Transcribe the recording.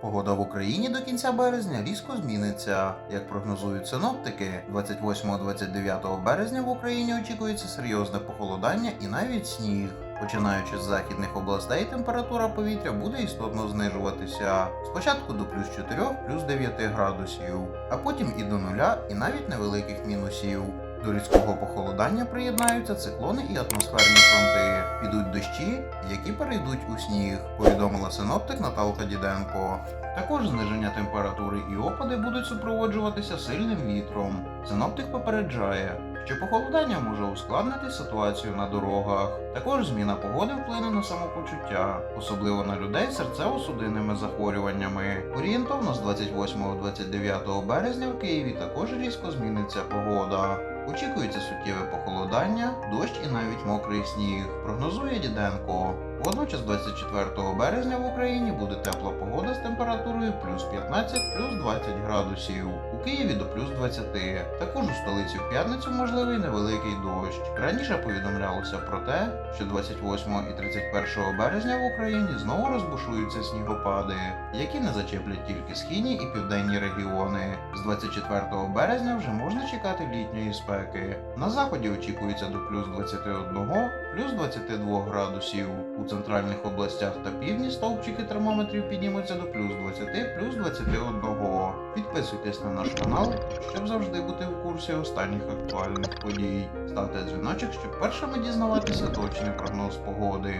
Погода в Україні до кінця березня різко зміниться. Як прогнозують синоптики, 28-29 березня в Україні очікується серйозне похолодання і навіть сніг. Починаючи з західних областей, температура повітря буде істотно знижуватися. Спочатку до плюс 4, плюс 9 градусів, а потім і до нуля, і навіть невеликих мінусів. До різкого похолодання приєднаються циклони і атмосферні фронти. Підуть дощі, які перейдуть у сніг, повідомила синоптик Наталка Діденко. Також зниження температури і опади будуть супроводжуватися сильним вітром. Синоптик попереджає, що похолодання може ускладнити ситуацію на дорогах. Також зміна погоди вплине на самопочуття, особливо на людей з серцево-судинними захворюваннями. Орієнтовно з 28-29 березня в Києві також різко зміниться погода. Очікується суттєве похолодання, дощ і навіть мокрий сніг, прогнозує Діденко. Водночас 24 березня в Україні буде тепла погода з температурою плюс 15 плюс 20 градусів. У Києві до плюс 20. Також у столиці в п'ятницю можливий невеликий дощ. Раніше повідомлялося про те, що 28 і 31 березня в Україні знову розбушуються снігопади, які не зачеплять тільки східні і південні регіони. З 24 березня вже можна чекати літньої спеки. На заході очікується до плюс 21, плюс 22 градусів. У центральних областях та півдні стовпчики термометрів піднімуться до плюс 20, плюс 21. Підписуйтесь на наш канал, щоб завжди бути в курсі останніх актуальних подій. Ставте дзвіночок, щоб першими дізнаватися точний прогноз погоди.